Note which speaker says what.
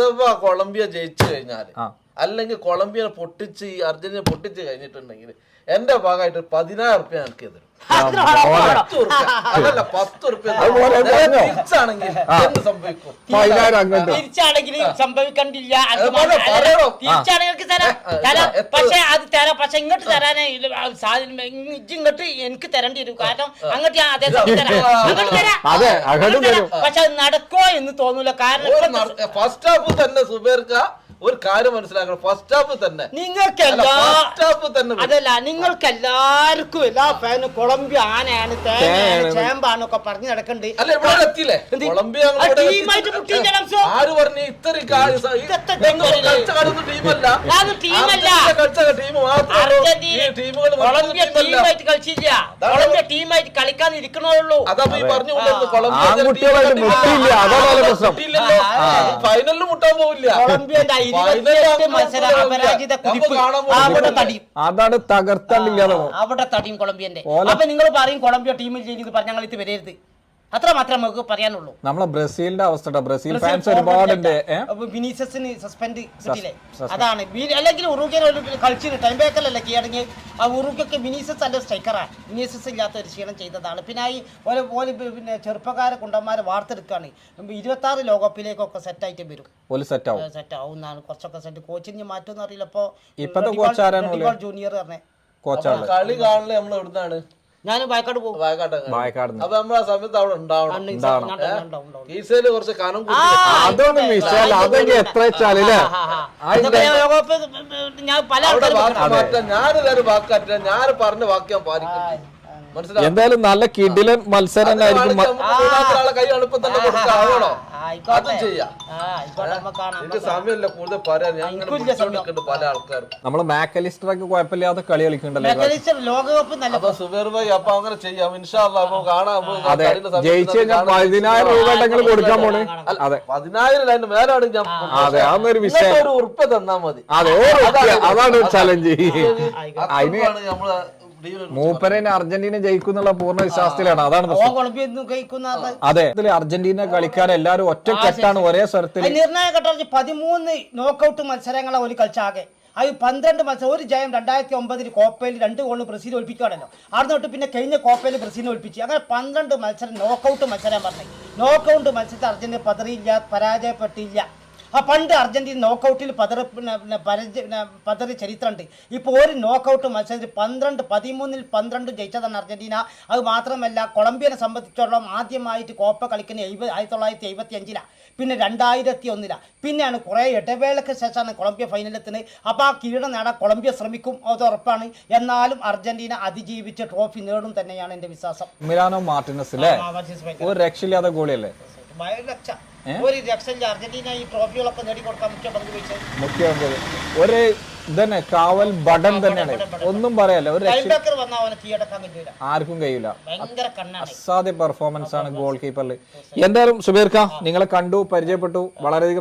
Speaker 1: അഥവാ കൊളംബിയ ജയിച്ചു കഴിഞ്ഞാൽ
Speaker 2: ആ.
Speaker 1: അല്ലെങ്കിൽ കൊളംബിയനെ പൊട്ടിച്ച് ഈ അർജന്റീന പൊട്ടിച്ച് കഴിഞ്ഞിട്ടുണ്ടെങ്കിൽ എന്റെ ഭാഗമായിട്ട് പതിനായിരം റുപ്യ എനിക്ക് തരും. അതല്ല പത്ത്? തിരിച്ചാണെങ്കിൽ എന്ത് സംഭവിക്കും?
Speaker 2: പതിനായിരം അങ്ങോട്ട്
Speaker 3: തിരിച്ചാണെങ്കിൽ സംഭവിക്കണ്ടില്ല. അത്
Speaker 1: അതുപോലെ
Speaker 3: മാത്രം- അല്ല,
Speaker 1: പറയണം.
Speaker 3: തിരിച്ചാണെങ്കിൽ തരാം.
Speaker 1: ആ, ആ,
Speaker 3: തരാം. പക്ഷെ അത് തരാം. പക്ഷെ ഇങ്ങോട്ട് തരാനേ സാധനം ഇങ്ങോട്ട് എനിക്ക് തരേണ്ടി വരും. കാരണം അങ്ങോട്ട് ഞാൻ അതേ സമയം തരാം.
Speaker 2: അതെ, അങ്ങോട്ട്
Speaker 3: അങ്ങോട്ട് പക്ഷെ അത് നടക്കോ എന്ന് തോന്നൂല. കാരണം
Speaker 1: ഫസ്റ്റ് ഹാഫ് തന്നെ സുബേർക്ക. ഒരു കാര്യം മനസ്സിലാക്കണം. ഫസ്റ്റ് ഹാഫ് തന്നെ.
Speaker 3: നിങ്ങൾക്ക്
Speaker 1: ഫസ്റ്റ് ഹാഫ് തന്നെ
Speaker 3: അതല്ല നിങ്ങൾക്ക് എല്ലാവർക്കും എല്ലാ ഫാനും കൊളംബിയ ആനയാണ് തേങ്ങയാണ്
Speaker 2: തേങ്ങയാണ്.
Speaker 3: ഒക്കെ പറഞ്ഞു നടക്കണ്ട്.
Speaker 1: അല്ല ഇവിടെ എത്തിയില്ലേ? കൊളംബിയ? ആര് പറഞ്ഞു? ഇത്രയും
Speaker 3: കൊളംബിയ ടീമായിട്ട് കളിച്ചില്ല. കൊളംബിയ ടീമായിട്ട് കളിക്കാൻ ഇരിക്കണുള്ളൂ.
Speaker 1: അതാ. പറഞ്ഞു കൊളംബിയ. ഫൈനലിൽ മുട്ടാൻ പോവില്ല.
Speaker 3: ഇരുപത്തിയെട്ട് മത്സര അപരാജിത കുതിപ്പ്. അവിടെ തടിയും.
Speaker 2: അതാണ് തകർത്താണ്ടില്ലാതെ
Speaker 3: അവിടെ തടിയും കൊളംബിയന്റെ. അപ്പൊ നിങ്ങൾ പറയും കൊളംബിയ ടീമിൽ ചെയ്യുന്നത് പറഞ്ഞ ഞങ്ങൾ ഇത് വരരുത്. അത്ര മാത്രമേ നമുക്ക് പറയാനുള്ളൂ.
Speaker 2: നമ്മളെ ബ്രസീലിന്റെ അവസ്ഥ ബ്രസീൽ ഫാൻസ് ഒരുപാട് ഉണ്ട്
Speaker 3: അപ്പോൾ വിനീസസിന് സസ്പെൻഡ് കിട്ടിയില്ലേ? അതാണ്. അല്ലെങ്കിൽ അല്ലെങ്കിൽ ഒരു കളിച്ചിട്ട് ടൈം ബേക്കലല്ലേ കീഴടങ്ങി ആ ഉറുഗ്യൊക്കെ വിനീസസ് അല്ല സ്ട്രൈക്കറാണ് വിനീസസ് ഇല്ലാത്ത ഒരു ക്ഷീണം ചെയ്തതാണ്. പിന്നെ ഈ ഓലെ ഓൽ പിന്നെ ചെറുപ്പക്കാരെ കുണ്ടന്മാരെ വാർത്തെടുക്കുകയാണ് ഇരുപത്തി ആറ് ലോകകപ്പിലേക്കൊക്കെ സെറ്റായിട്ട് വരും.
Speaker 2: ഒരു സെറ്റ് ആവും.
Speaker 3: സെറ്റ് ആവും. എന്നാണ് കുറച്ചൊക്കെ സെറ്റ് കോച്ചിന് മാറ്റം അറിയില്ല.
Speaker 2: ഇപ്പോൾ
Speaker 3: ജൂനിയർ പറഞ്ഞേ.
Speaker 2: കോച്ചാണ്
Speaker 1: കളി കാണൽ നമ്മൾ എവിടുന്നാണ്
Speaker 3: ഞാൻ വായക്കാട് പോകും.
Speaker 1: വായക്കാട്ടെ
Speaker 2: വായക്കാടുന്ന്.
Speaker 1: അപ്പൊ നമ്മൾ ആ സമയത്ത് അവിടെ ഉണ്ടാവണം.
Speaker 3: ഉണ്ടാവും, ഉണ്ടാവും, ഉണ്ടാവും.
Speaker 1: കുറച്ച് കനം
Speaker 3: ആ,
Speaker 1: കൂട്ടി
Speaker 2: അതൊന്നും വിഷയമല്ല അതൊക്കെ എത്ര വെച്ചാലേ.
Speaker 3: ഞാൻ പല ആൾക്കാരും
Speaker 1: മാറ്റാൻ ഞാനൊരു ഞാൻ പറഞ്ഞ വാക്യം പാലിക്കും
Speaker 2: എന്തായാലും നല്ല കിടിലൻ മത്സരം
Speaker 1: ആയിരിക്കും
Speaker 2: നമ്മൾ മാക്കലിസ്റ്ററൊക്കെ കുഴപ്പമില്ലാതെ കളി കളിക്കണ്ടല്ലോ?
Speaker 3: മെക്കാനിക്സ് ലോകകപ്പ് നല്ല
Speaker 1: അപ്പൊ സുബേർ ഭായി അപ്പൊ അങ്ങനെ ചെയ്യാം. ഇൻഷാല്ല അപ്പൊ കാണാം.
Speaker 2: അതെ ജയിച്ചു കഴിഞ്ഞാൽ. പതിനായിരം രൂപ നിങ്ങൾ കൊടുക്കാൻ പോണേ? അതെ.
Speaker 1: പതിനായിരം അതിന്റെ മേലാണ് ഞാൻ
Speaker 2: അതെ അതൊരു വിഷയം
Speaker 1: ഒരു ഉറുപ്പ തന്നാ മതി.
Speaker 2: അതെ. അതാണ് ചലഞ്ച്
Speaker 1: അത്രയാണ് നമ്മൾ ടീമിന്
Speaker 2: അർജന്റീന അർജന്റീന ജയിക്കുന്നുള്ള പൂർണ വിശ്വാസത്തിലാണ്. അതാണ് അതെ. ഇതിൽ അർജന്റീന കളിക്കാർ എല്ലാരും ഒറ്റക്കെട്ടാണ് ഒരേ സ്വരത്തിൽ
Speaker 3: നിർണായക പതിമൂന്ന് നോക്കൌട്ട് മത്സരങ്ങളെ ഒരു കളിച്ചാകെ. അത് പന്ത്രണ്ട് മത്സരം ഒരു ജയം രണ്ടായിരത്തി ഒമ്പതിൽ കോപ്പയിൽ രണ്ട് ഗോളിന് ബ്രസീൽ ഒളിപ്പിക്കുകയാണല്ലോ അവിടെ തൊട്ട് പിന്നെ കഴിഞ്ഞ കോപ്പയിൽ ബ്രസീലിനെ ഒഴിപ്പിച്ചു. അങ്ങനെ പന്ത്രണ്ട് മത്സരം നോക്കൌട്ട് മത്സരം പറഞ്ഞു. നോക്കൌട്ട് മത്സരത്തിൽ അർജന്റീന പതറിയില്ല പരാജയപ്പെട്ടില്ല. ആ പണ്ട് അർജന്റീന നോക്കൗട്ടിൽ പതറി പിന്നെ പതറി ചരിത്രമുണ്ട്. ഇപ്പോൾ ഒരു നോക്കൗട്ട് മത്സരത്തിൽ പന്ത്രണ്ട് പതിമൂന്നിൽ പന്ത്രണ്ട് ജയിച്ചതാണ് അർജന്റീന. അത് മാത്രമല്ല കൊളംബിയനെ സംബന്ധിച്ചിടത്തോളം ആദ്യമായിട്ട് കോപ്പ കളിക്കുന്ന എഴുപത് ആയിരത്തി തൊള്ളായിരത്തി എഴുപത്തി അഞ്ചിലാണ് പിന്നെ രണ്ടായിരത്തി ഒന്നിലാണ് പിന്നെയാണ് കുറേ ഇടവേളയ്ക്ക് ശേഷമാണ് കൊളംബിയ ഫൈനലെത്തുന്നത് അപ്പോൾ ആ കിരീടം നേടാൻ കൊളംബിയ ശ്രമിക്കും അത് ഉറപ്പാണ്. എന്നാലും അർജന്റീന അതിജീവിച്ച് ട്രോഫി നേടും തന്നെയാണ് എന്റെ വിശ്വാസം.
Speaker 2: മിലാനോ മാർട്ടിനസ് അല്ലേ ഒരു രക്ഷയില്ലാത്ത ഗോളിയല്ലേ?
Speaker 3: ഭയങ്കര. ഒരു അർജന്റീന ഈ ട്രോഫികളൊക്കെ നേടിക്കൊടുക്കാൻ മുഖ്യ പങ്ക് വഹിച്ചത്?
Speaker 2: മുഖ്യമന്ത്രി ഒരു ഇതന്നെ കാവൽ ബടൻ തന്നെയാണ്. ഒന്നും പറയല്ല ഒരു ആർക്കും കഴിയില്ല അസാധ്യ പെർഫോമൻസ് ആണ് ഗോൾ കീപ്പറിൽ എന്തായാലും സുബീർക്ക നിങ്ങളെ കണ്ടു പരിചയപ്പെട്ടു. വളരെയധികം